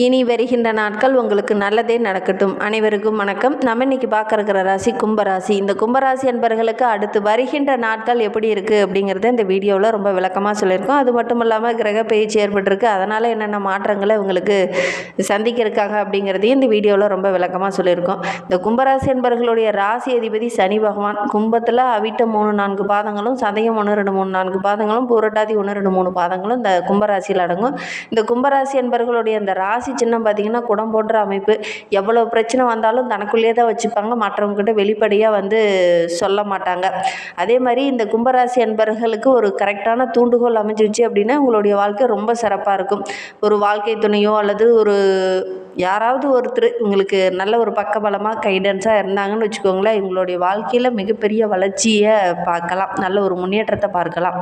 இனி வருகின்ற நாட்கள் உங்களுக்கு நல்லதே நடக்கட்டும். அனைவருக்கும் வணக்கம். நம்ம இன்னைக்கு பார்க்க ராசி கும்பராசி. இந்த கும்பராசி அன்பர்களுக்கு அடுத்து வருகின்ற நாட்கள் எப்படி இருக்குது அப்படிங்கிறத இந்த வீடியோவில் ரொம்ப விளக்கமாக சொல்லியிருக்கோம். அது மட்டும் இல்லாமல் கிரக பயிற்சி ஏற்பட்டிருக்கு. அதனால் என்னென்ன மாற்றங்களை உங்களுக்கு சந்திக்க இருக்காங்க அப்படிங்கிறதையும் இந்த வீடியோவில் ரொம்ப விளக்கமாக சொல்லியிருக்கோம். இந்த கும்பராசி என்பர்களுடைய ராசி அதிபதி சனி பகவான் கும்பத்தில் அவிட்ட மூணு நான்கு பாதங்களும் சதயம் ஒன்று ரெண்டு மூணு நான்கு பாதங்களும் பூரட்டாதி ஒன்று ரெண்டு மூணு பாதங்களும் இந்த கும்பராசியில் அடங்கும். இந்த கும்பராசி என்பர்களுடைய இந்த ராசி ராசி சின்னம் பார்த்திங்கன்னா குடம் போன்ற அமைப்பு. எவ்வளோ பிரச்சனை வந்தாலும் தனக்குள்ளேயே தான் வச்சுப்பாங்க. மற்றவங்ககிட்ட வெளிப்படையாக வந்து சொல்ல மாட்டாங்க. அதே மாதிரி இந்த கும்பராசி என்பர்களுக்கு ஒரு கரெக்டான தூண்டுகோல் அமைஞ்சிருச்சு அப்படின்னா உங்களுடைய வாழ்க்கை ரொம்ப சிறப்பாக இருக்கும். ஒரு வாழ்க்கை துணையோ அல்லது ஒரு யாராவது ஒருத்தர் இவங்களுக்கு நல்ல ஒரு பக்கபலமாக கைடன்ஸாக இருந்தாங்கன்னு வச்சுக்கோங்களேன் இவங்களுடைய வாழ்க்கையில் மிகப்பெரிய வளர்ச்சியை பார்க்கலாம். நல்ல ஒரு முன்னேற்றத்தை பார்க்கலாம்.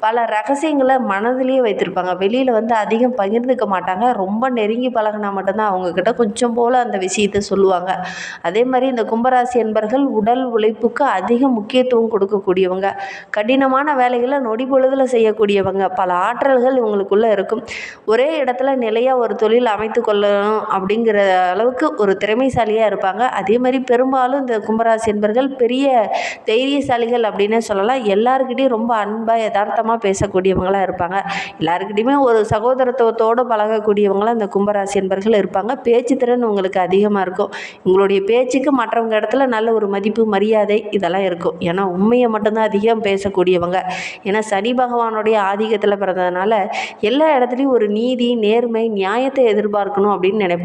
பல ரகசியங்களை மனதிலேயே வைத்திருப்பாங்க. வெளியில் வந்து அதிகம் பகிர்ந்துக்க மாட்டாங்க. ரொம்ப நெருங்கி பழகினா மட்டும்தான் அவங்கக்கிட்ட கொஞ்சம் போல் அந்த விஷயத்தை சொல்லுவாங்க. அதே மாதிரி இந்த கும்பராசி என்பர்கள் உடல் உழைப்புக்கு அதிக முக்கியத்துவம் கொடுக்கக்கூடியவங்க. கடினமான வேலைகளை நொடி பொழுதில் செய்யக்கூடியவங்க. பல ஆற்றல்கள் இவங்களுக்குள்ளே இருக்கும். ஒரே இடத்துல நிலையாக ஒரு தொழில் அமைத்து கொள்ளணும் அப்படிங்கிற அளவுக்கு ஒரு திறமைசாலியாக இருப்பாங்க. அதே மாதிரி பெரும்பாலும் இந்த கும்பராசி என்பர்கள் பெரிய தைரியசாலிகள் அப்படின்னே சொல்லலாம். எல்லாருக்கிட்டையும் ரொம்ப அன்பாக யதார்த்தமாக பேசக்கூடியவங்களாக இருப்பாங்க. எல்லாருக்கிட்டையுமே ஒரு சகோதரத்துவத்தோடு பழகக்கூடியவங்களாக இந்த கும்பராசி என்பர்கள் இருப்பாங்க. பேச்சு திறன் உங்களுக்கு அதிகமாக இருக்கும். உங்களுடைய பேச்சுக்கு மற்றவங்க இடத்துல நல்ல ஒரு மதிப்பு மரியாதை இதெல்லாம் இருக்கும். ஏன்னா உண்மையை மட்டும்தான் அதிகம் பேசக்கூடியவங்க. ஏன்னா சனி பகவானுடைய ஆதிக்கத்தில் பிறந்ததுனால எல்லா இடத்துலையும் ஒரு நீதி நேர்மை நியாயத்தை எதிர்பார்க்கணும் அப்படின்னு நினைப்பாங்க.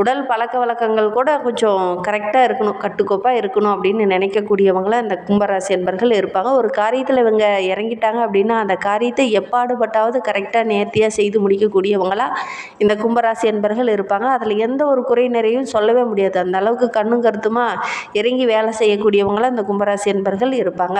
உடல் பழக்க வழக்கங்கள் கூட கொஞ்சம் கரெக்டாக இருக்கணும் கட்டுக்கோப்பாக இருக்கணும் அப்படின்னு நினைக்கக்கூடியவங்கள இந்த கும்பராசி என்பர்கள் இருப்பாங்க. ஒரு காரியத்தில் இவங்க இறங்கிட்டாங்க அப்படின்னா அந்த காரியத்தை எப்பாடுபட்டாவது கரெக்டாக நேர்த்தியாக செய்து முடிக்கக்கூடியவங்களா இந்த கும்பராசி என்பர்கள் இருப்பாங்க. அதில் எந்த ஒரு குறை நிறையும் சொல்லவே முடியாது. அந்த அளவுக்கு கண்ணும் கருத்துமாக இறங்கி வேலை செய்யக்கூடியவங்களாக இந்த கும்பராசி என்பர்கள் இருப்பாங்க.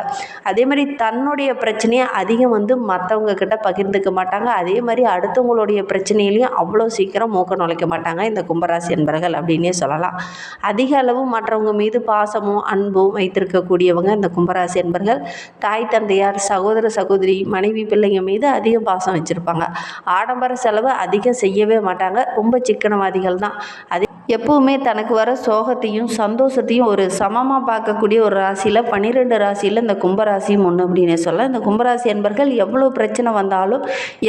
அதே மாதிரி தன்னுடைய பிரச்சனையை அதிகம் வந்து மற்றவங்க கிட்ட பகிர்ந்துக்க மாட்டாங்க. அதே மாதிரி அடுத்தவங்களுடைய பிரச்சனையிலையும் அவ்வளோ சீக்கிரம் மூக்க நுழைக்க மாட்டாங்க. இந்த கும்பராசி என்பர்கள் அப்படின்னே சொல்லலாம். அதிக அளவு மற்றவங்க மீது பாசமும் அன்பும் வைத்திருக்கக்கூடியவங்க இந்த கும்பராசி என்பர்கள் தாய் தந்தையார் சகோதர சகோதரி மனைவி பிள்ளைங்க மீது அதிகம் பாசம் வச்சுருப்பாங்க. ஆடம்பர செலவு அதிகம் செய்யவே மாட்டாங்க. ரொம்ப சிக்கனவாதிகள் தான். அதே எப்பவுமே தனக்கு வர சோகத்தையும் சந்தோஷத்தையும் ஒரு சமமாக பார்க்கக்கூடிய ஒரு ராசியில் பன்னிரெண்டு ராசியில் இந்த கும்பராசியும் ஒன்று அப்படின்னு சொல்ல இந்த கும்பராசி என்பர்கள் எவ்வளோ பிரச்சனை வந்தாலும்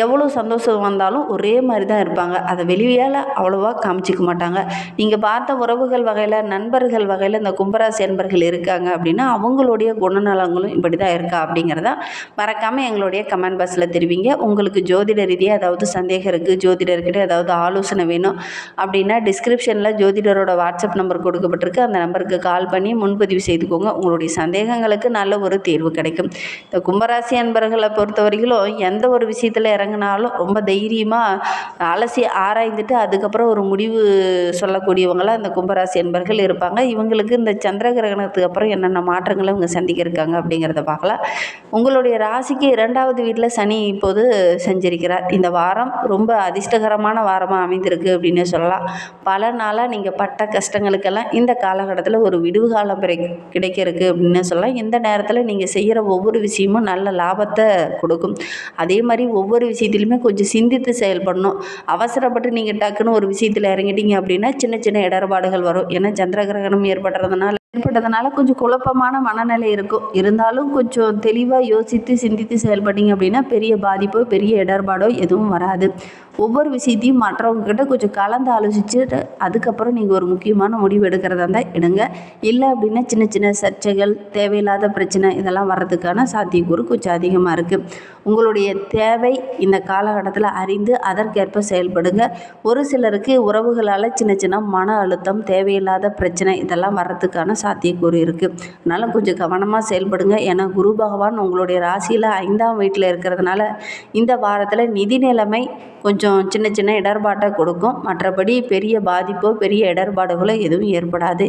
எவ்வளோ சந்தோஷம் வந்தாலும் ஒரே மாதிரி தான் இருப்பாங்க. அதை வெளியால் அவ்வளோவா காமிச்சிக்க மாட்டாங்க. நீங்கள் பார்த்த உறவுகள் வகையில் நண்பர்கள் வகையில் இந்த கும்பராசி என்பர்கள் இருக்காங்க அப்படின்னா அவங்களுடைய குணநலங்களும் இப்படி தான் இருக்கா அப்படிங்கிறத மறக்காமல் எங்களுடைய கமெண்ட் பாக்ஸில் தெரிவிங்க. உங்களுக்கு ஜோதிட ரீதியாக ஏதாவது சந்தேகம் இருக்குது ஜோதிடர்கிட்ட ஏதாவது ஆலோசனை வேணும் அப்படின்னா டிஸ்கிரிப்ஷனில் ஜோதிடரோட வாட்ஸ்அப் நம்பர் கொடுக்கப்பட்டிருக்கு. அந்த நம்பருக்கு கால் பண்ணி முன்பதிவு செய்துக்கோங்க. உங்களுடைய சந்தேகங்களுக்கு நல்ல ஒரு தீர்வு கிடைக்கும். இந்த கும்பராசி அன்பர்களை பொறுத்த வரைக்கும் எந்த ஒரு விஷயத்தில் இறங்கினாலும் ரொம்ப தைரியமாக அலசி ஆராய்ந்துட்டு அதுக்கப்புறம் ஒரு முடிவு சொல்லக்கூடியவங்களாம் அந்த கும்பராசி அன்பர்கள் இருப்பாங்க. இவங்களுக்கு இந்த சந்திர கிரகணத்துக்கு அப்புறம் என்னென்ன மாற்றங்களை இவங்க சந்திக்க இருக்காங்க அப்படிங்கிறத பார்க்கலாம். உங்களுடைய ராசிக்கு இரண்டாவது வீட்டில் சனி இப்போது செஞ்சிருக்கிறார். இந்த வாரம் ரொம்ப அதிர்ஷ்டகரமான வாரமாக அமைந்திருக்கு அப்படின்னு சொல்லலாம். பல நாள் நாளாக நீங்கள் பட்ட கஷ்டங்களுக்கெல்லாம் இந்த காலகட்டத்தில் ஒரு விடுவு காலம் பிறை அப்படின்னு சொல்லலாம். இந்த நேரத்தில் நீங்கள் செய்கிற ஒவ்வொரு விஷயமும் நல்ல லாபத்தை கொடுக்கும். அதே மாதிரி ஒவ்வொரு விஷயத்துலையுமே கொஞ்சம் சிந்தித்து செயல்படணும். அவசரப்பட்டு நீங்கள் டக்குன்னு ஒரு விஷயத்தில் இறங்கிட்டீங்க அப்படின்னா சின்ன சின்ன இடர்பாடுகள் வரும். ஏன்னா சந்திர கிரகணம் ஏற்படுறதுனால ஏற்பட்டதுனால கொஞ்சம் குழப்பமான மனநிலை இருக்கும். இருந்தாலும் கொஞ்சம் தெளிவாக யோசித்து சிந்தித்து செயல்பட்டீங்க அப்படின்னா பெரிய பாதிப்போ பெரிய இடர்பாடோ எதுவும் வராது. ஒவ்வொரு விஷயத்தையும் மற்றவங்க கிட்ட கொஞ்சம் கலந்து ஆலோசிச்சுட்டு அதுக்கப்புறம் நீங்கள் ஒரு முக்கியமான முடிவு எடுக்கிறதா இருந்தால் எடுங்க. இல்லை அப்படின்னா சின்ன சின்ன சர்ச்சைகள் தேவையில்லாத பிரச்சனை இதெல்லாம் வர்றதுக்கான சாத்தியக்கூறு கொஞ்சம் அதிகமாக இருக்குது உங்களுடைய தேவை இந்த காலகட்டத்தில் அறிந்து அதற்கேற்ப செயல்படுங்க. ஒரு சிலருக்கு உறவுகளால் சின்ன சின்ன மன அழுத்தம் தேவையில்லாத பிரச்சனை இதெல்லாம் வர்றதுக்கான சாத்தியக்கூறு இருக்குது அதனால் கொஞ்சம் கவனமாக செயல்படுங்க. ஏன்னா குரு பகவான் உங்களுடைய ராசியில் ஐந்தாம் வீட்டில் இருக்கிறதுனால இந்த வாரத்தில் நிதி நிலைமை கொஞ்சம் சின்ன சின்ன இடர்பாட்டை கொடுக்கும். மற்றபடி பெரிய பாதிப்போ பெரிய இடர்பாடுகளோ எதுவும் ஏற்படாது.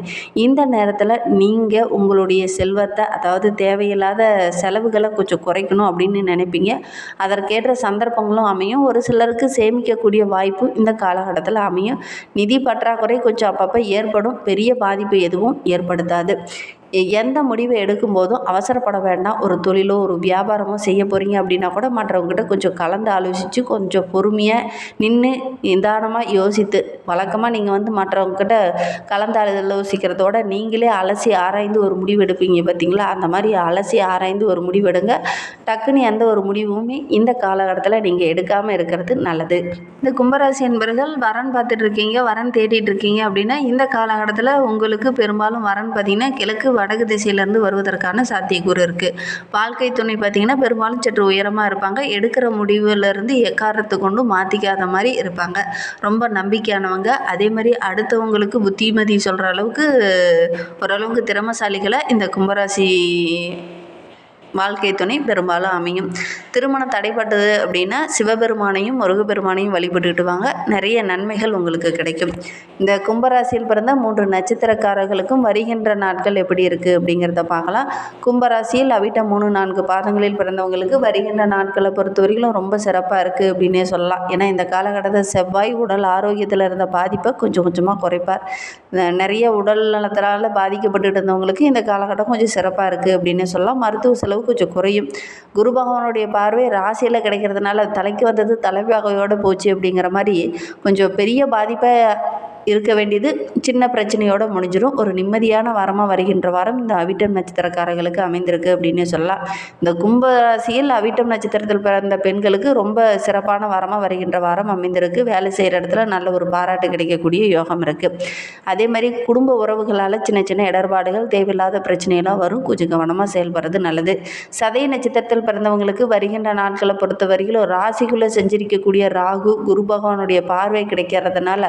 இந்த நேரத்தில் நீங்கள் உங்களுடைய செல்வத்தை அதாவது தேவையில்லாத செலவுகளை கொஞ்சம் குறைக்கணும் அப்படின்னு நினைப்பீங்க. அதற்கேற்ற சந்தர்ப்பங்களும் அமையும். ஒரு சிலருக்கு சேமிக்கக்கூடிய வாய்ப்பு இந்த காலகட்டத்தில் அமையும். நிதி பற்றாக்குறை கொஞ்சம் அப்பப்போ ஏற்படும். பெரிய பாதிப்பு எதுவும் ஏற்படுத்தாது. எந்த முடிவை எடுக்கும்போதும் அவசரப்பட வேண்டாம். ஒரு தொழிலோ ஒரு வியாபாரமோ செய்ய போகிறீங்க அப்படின்னா கூட மற்றவங்ககிட்ட கொஞ்சம் கலந்து ஆலோசித்து கொஞ்சம் பொறுமையாக நின்று நிதானமாக யோசித்து வழக்கமாக நீங்கள் வந்து மற்றவங்ககிட்ட கலந்து ஆலோசிக்கிறதோட நீங்களே அலசி ஆராய்ந்து ஒரு முடிவு எடுப்பீங்க பார்த்தீங்களா அந்த மாதிரி அலசி ஆராய்ந்து ஒரு முடிவு எடுங்க. டக்குன்னு எந்த ஒரு முடிவுமே இந்த காலகட்டத்தில் நீங்கள் எடுக்காமல் இருக்கிறது நல்லது. இந்த கும்பராசி என்பர்கள் வரன் பார்த்துட்டு இருக்கீங்க வரன் தேடிட்டு இருக்கீங்க அப்படின்னா இந்த காலகட்டத்தில் உங்களுக்கு பெரும்பாலும் வரன் பார்த்தீங்கன்னா கிழக்கு வடக்கு திசையிலேருந்து வருவதற்கான சாத்தியக்கூறு இருக்குது வாழ்க்கை துணை பார்த்திங்கன்னா பெரும்பாலும் சற்று உயரமாக இருப்பாங்க. எடுக்கிற முடிவுலேருந்து எக்காரணத்தை கொண்டும் மாற்றிக்காத மாதிரி இருப்பாங்க. ரொம்ப நம்பிக்கையானவங்க. அதே மாதிரி அடுத்தவங்களுக்கு புத்திமதி சொல்கிற அளவுக்கு ஓரளவுக்கு திறமசாலிகளை இந்த கும்பராசி வாழ்க்கை துணை பெரும்பாலும் அமையும். திருமணம் தடைப்பட்டது அப்படின்னா சிவபெருமானையும் முருகப்பெருமானையும் வழிபட்டுக்கிட்டு வாங்க. நிறைய நன்மைகள் உங்களுக்கு கிடைக்கும். இந்த கும்பராசியில் பிறந்த மூன்று நட்சத்திரக்காரர்களுக்கும் வருகின்ற நாட்கள் எப்படி இருக்குது அப்படிங்கிறத பார்க்கலாம். கும்பராசியில் அவிட்ட மூணு நான்கு பாதங்களில் பிறந்தவங்களுக்கு வருகின்ற நாட்களை பொறுத்தவரையிலும் ரொம்ப சிறப்பாக இருக்குது அப்படின்னே சொல்லலாம். ஏன்னா இந்த காலகட்டத்தில் செவ்வாய் உடல் ஆரோக்கியத்தில் இருந்த பாதிப்பை கொஞ்சம் கொஞ்சமாக குறைப்பார். நிறைய உடல் நலத்தினால பாதிக்கப்பட்டுட்டு இருந்தவங்களுக்கு இந்த காலகட்டம் கொஞ்சம் சிறப்பாக இருக்குது அப்படின்னே சொல்லலாம். மருத்துவ செலவு கொஞ்சம் குறையும். குரு பகவானுடைய பார்வை ராசியில் கிடைக்கிறதுனால தலைக்கு வந்தது தலைவாகையோடு போச்சு அப்படிங்கிற மாதிரி கொஞ்சம் பெரிய பாதிப்பை இருக்க வேண்டியது. சின்ன பிரச்சனையோடு முடிஞ்சிடும் ஒரு நிம்மதியான வாரமாக வருகின்ற வாரம் இந்த அவிட்டம் நட்சத்திரக்காரர்களுக்கு அமைந்திருக்கு அப்படின்னே சொல்லலாம். இந்த கும்ப ராசியில் அவிட்டம் நட்சத்திரத்தில் பிறந்த பெண்களுக்கு ரொம்ப சிறப்பான வாரமாக வருகின்ற வாரம் அமைந்திருக்கு. வேலை செய்கிற இடத்துல நல்ல ஒரு பாராட்டு கிடைக்கக்கூடிய யோகம் இருக்குது அதே மாதிரி குடும்ப உறவுகளால் சின்ன சின்ன இடர்பாடுகள் தேவையில்லாத பிரச்சனையெல்லாம் வரும். கொஞ்சம் கவனமாக செயல்படுறது நல்லது. சதய நட்சத்திரத்தில் பிறந்தவங்களுக்கு வருகின்ற நாட்களை பொறுத்த வரையிலும் ராசிக்குள்ளே செஞ்சிருக்கக்கூடிய ராகு குரு பகவானுடைய பார்வை கிடைக்கிறதுனால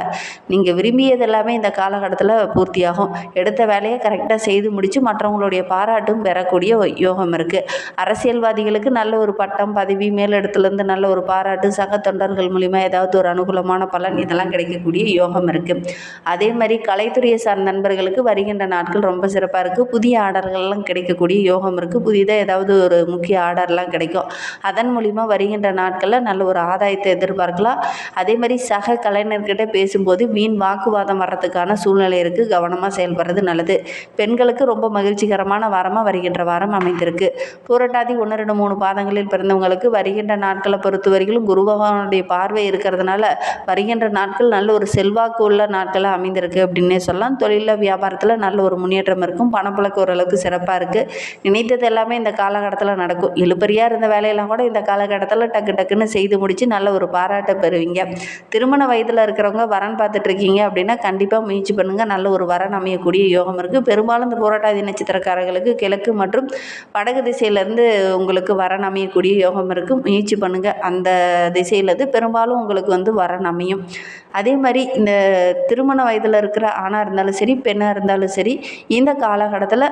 நீங்கள் விரும்பியது எல்லாமே இந்த காலகட்டத்தில் பூர்த்தியாகும். எடுத்த வேலையை கரெக்டாக செய்து முடித்து மற்றவங்களுடைய பாராட்டும் பெறக்கூடிய யோகம் இருக்குது அரசியல்வாதிகளுக்கு நல்ல ஒரு பட்டம் பதவி மேலிடத்துலேருந்து நல்ல ஒரு பாராட்டு சக தொண்டர்கள் மூலிமா ஏதாவது ஒரு அனுகூலமான பலன் இதெல்லாம் கிடைக்கக்கூடிய யோகம் இருக்குது அதே மாதிரி கலைத்துறையை சார்ந்த நண்பர்களுக்கு வருகின்ற நாட்கள் ரொம்ப சிறப்பாக இருக்குது புதிய ஆர்டர்கள்லாம் கிடைக்கக்கூடிய யோகம் இருக்குது புதிதாக ஏதாவது ஒரு முக்கிய ஆர்டர்லாம் கிடைக்கும். அதன் மூலிமா வருகின்ற நாட்களில் நல்ல ஒரு ஆதாயத்தை எதிர்பார்க்கலாம். அதே மாதிரி சக கலைஞர்கிட்ட பேசும்போது வீண் வாக்குவாதம் வர்றதுக்கான சூழ்நிலை இருக்குது கவனமாக செயல்படுறது நல்லது. பெண்களுக்கு ரொம்ப மகிழ்ச்சிகரமான வாரமாக வருகின்ற வாரம் அமைந்திருக்கு. பூரட்டாதி ஒன்று ரெண்டு மூணு பாதங்களில் பிறந்தவங்களுக்கு வருகின்ற நாட்களை பொறுத்த வரையிலும் குரு பகவானுடைய பார்வை இருக்கிறதுனால வருகின்ற நாட்கள் நல்ல ஒரு செல்வாக்கு உள்ள நாட்களாக அமைந்திருக்கு அப்படின்னே சொல்லலாம். தொழிலில் வியாபாரத்தில் நல்ல ஒரு முன்னேற்றம் இருக்கும். பணப்பழக்கம் ஓரளவுக்கு சிறப்பாக இருக்குது நினைத்தது எல்லாமே இந்த காலகட்டத்தில் நடக்கும். இழுப்பறியாக இருந்த வேலையெல்லாம் கூட இந்த காலகட்டத்தில் டக்கு டக்குன்னு செய்து முடித்து நல்ல ஒரு பாராட்டை பெறுவீங்க. திருமண வயதில் இருக்கிறவங்க வரன் பார்த்துட்ருக்கீங்க இருக்கீங்க அப்படின்னா கண்டிப்பாக முயற்சி பண்ணுங்கள் நல்ல ஒரு வரன் அமையக்கூடிய யோகம் இருக்குது பெரும்பாலும் இந்த போராட்டாதி நட்சத்திரக்காரர்களுக்கு கிழக்கு மற்றும் வடகு திசையிலேருந்து உங்களுக்கு வரன் அமையக்கூடிய யோகம் இருக்குது முயற்சி பண்ணுங்கள் அந்த திசையிலேருந்து பெரும்பாலும் உங்களுக்கு வந்து வரன் அமையும். அதே மாதிரி இந்த திருமண வயதில் இருக்கிற ஆணாக இருந்தாலும் சரி பெண்ணாக இருந்தாலும் சரி இந்த காலகட்டத்தில்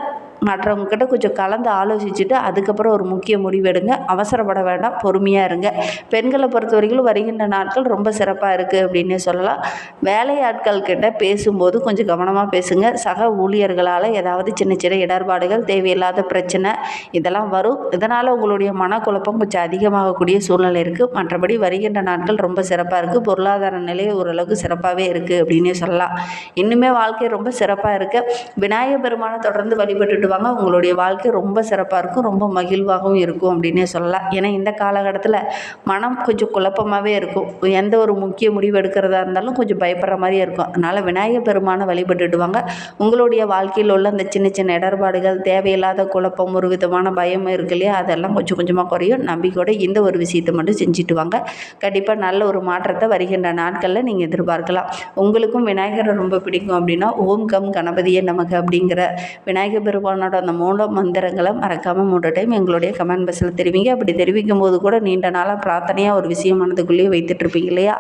மற்றவங்கக்கிட்ட கொஞ்சம் கலந்து ஆலோசிச்சுட்டு அதுக்கப்புறம் ஒரு முக்கிய முடிவெடுங்க. அவசரப்பட வேண்டாம். பொறுமையாக இருங்க. பெண்களை பொறுத்த வரைக்கும் வருகின்ற நாட்கள் ரொம்ப சிறப்பாக இருக்குது அப்படின்னே சொல்லலாம். வேலையாட்கள் கிட்ட பேசும்போது கொஞ்சம் கவனமாக பேசுங்க. சக ஊழியர்களால் ஏதாவது சின்ன சின்ன இடர்பாடுகள் தேவையில்லாத பிரச்சனை இதெல்லாம் வரும். இதனால் உங்களுடைய மனக்குழப்பம் கொஞ்சம் அதிகமாகக்கூடிய சூழ்நிலை இருக்குது மற்றபடி வருகின்ற நாட்கள் ரொம்ப சிறப்பாக இருக்குது பொருளாதார நிலை ஓரளவுக்கு சிறப்பாகவே இருக்குது அப்படின்னே சொல்லலாம். இன்னுமே வாழ்க்கை ரொம்ப சிறப்பாக இருக்குது விநாயகர் பெருமானை தொடர்ந்து வழிபட்டுட்டு வாங்க உங்களுடைய வாழ்க்கை ரொம்ப சிறப்பாக இருக்கும் ரொம்ப மகிழ்வாகவும் இருக்கும் அப்படின்னே சொல்லலாம். ஏன்னா இந்த காலகட்டத்தில் மனம் கொஞ்சம் குழப்பமாகவே இருக்கும். எந்த ஒரு முக்கிய முடிவு எடுக்கிறதா இருந்தாலும் கொஞ்சம் பயப்படுற மாதிரியே இருக்கும். அதனால் விநாயகர் பெருமானை வழிபட்டுடுவாங்க. உங்களுடைய வாழ்க்கையில் உள்ள அந்த சின்ன சின்ன இடர்பாடுகள் தேவையில்லாத குழப்பம் ஒரு விதமான பயம் இருக்கு இல்லையா? அதெல்லாம் கொஞ்சம் கொஞ்சமாக குறையும். நம்பிக்கையோட இந்த ஒரு விஷயத்தை மட்டும் செஞ்சுட்டு வாங்க. கண்டிப்பாக நல்ல ஒரு மாற்றத்தை வருகின்ற நாட்களில் நீங்கள் எதிர்பார்க்கலாம். உங்களுக்கும் விநாயகரை ரொம்ப பிடிக்கும் அப்படின்னா ஓம் கம் கணபதியே நமக்கு அப்படிங்கிற விநாயகர் பெருமான் பெருமானோட அந்த மூல மந்திரங்களை மறக்காமல் மூன்று டைம் எங்களுடைய கமெண்ட் பாக்ஸில் தெரிவிங்க. அப்படி தெரிவிக்கும் போது கூட நீண்ட நாளாக பிரார்த்தனையாக ஒரு விஷயம் மனதுக்குள்ளேயே வைத்துட்ருப்பீங்க இல்லையா?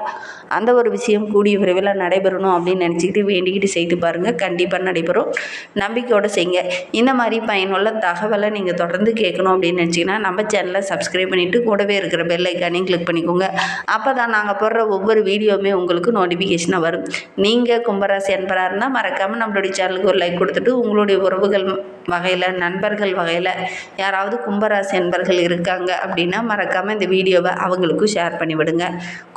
அந்த ஒரு விஷயம் கூடிய விரைவில் நடைபெறணும் அப்படின்னு நினச்சிக்கிட்டு வேண்டிக்கிட்டு செய்து பாருங்கள் கண்டிப்பாக நடைபெறும். நம்பிக்கையோடு செய்யுங்க. இந்த மாதிரி பயனுள்ள தகவலை நீங்கள் தொடர்ந்து கேட்கணும் அப்படின்னு நினச்சிங்கன்னா நம்ம சேனலை சப்ஸ்கிரைப் பண்ணிவிட்டு கூடவே இருக்கிற பெல் ஐக்கானையும் கிளிக் பண்ணிக்கோங்க. அப்போ தான் நாங்கள் போடுற ஒவ்வொரு வீடியோவுமே உங்களுக்கு நோட்டிஃபிகேஷனாக வரும். நீங்கள் கும்பராசி அன்பராக இருந்தால் மறக்காமல் நம்மளுடைய சேனலுக்கு ஒரு லைக் கொடுத்துட்டு உங்களுடைய உறவுகள் வகையில் நண்பர்கள் வகையில் யாராவது கும்பராசி அன்பர்கள் இருக்காங்க அப்படின்னா மறக்காமல் இந்த வீடியோவை அவங்களுக்கும் ஷேர் பண்ணிவிடுங்க.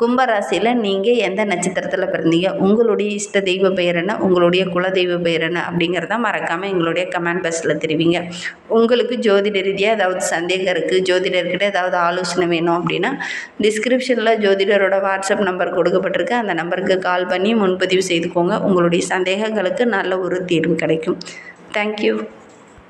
கும்பராசியில் நீங்கள் எந்த நட்சத்திரத்தில் பிறந்தீங்க? உங்களுடைய இஷ்ட தெய்வ பெயர் என்ன? உங்களுடைய குலதெய்வ பெயர் என்ன? அப்படிங்கிறத மறக்காமல் எங்களுடைய கமெண்ட் பாக்ஸில் தெரிவிங்க. உங்களுக்கு ஜோதிட ரீதியாக ஏதாவது சந்தேகம் இருக்குது ஜோதிடர்கிட்ட ஏதாவது ஆலோசனை வேணும் அப்படின்னா டிஸ்கிரிப்ஷனில் ஜோதிடரோட வாட்ஸ்அப் நம்பர் கொடுக்கப்பட்டிருக்கு. அந்த நம்பருக்கு கால் பண்ணி முன்பதிவு செய்துக்கோங்க. உங்களுடைய சந்தேகங்களுக்கு நல்ல ஒரு தீர்வு கிடைக்கும். தேங்க்யூ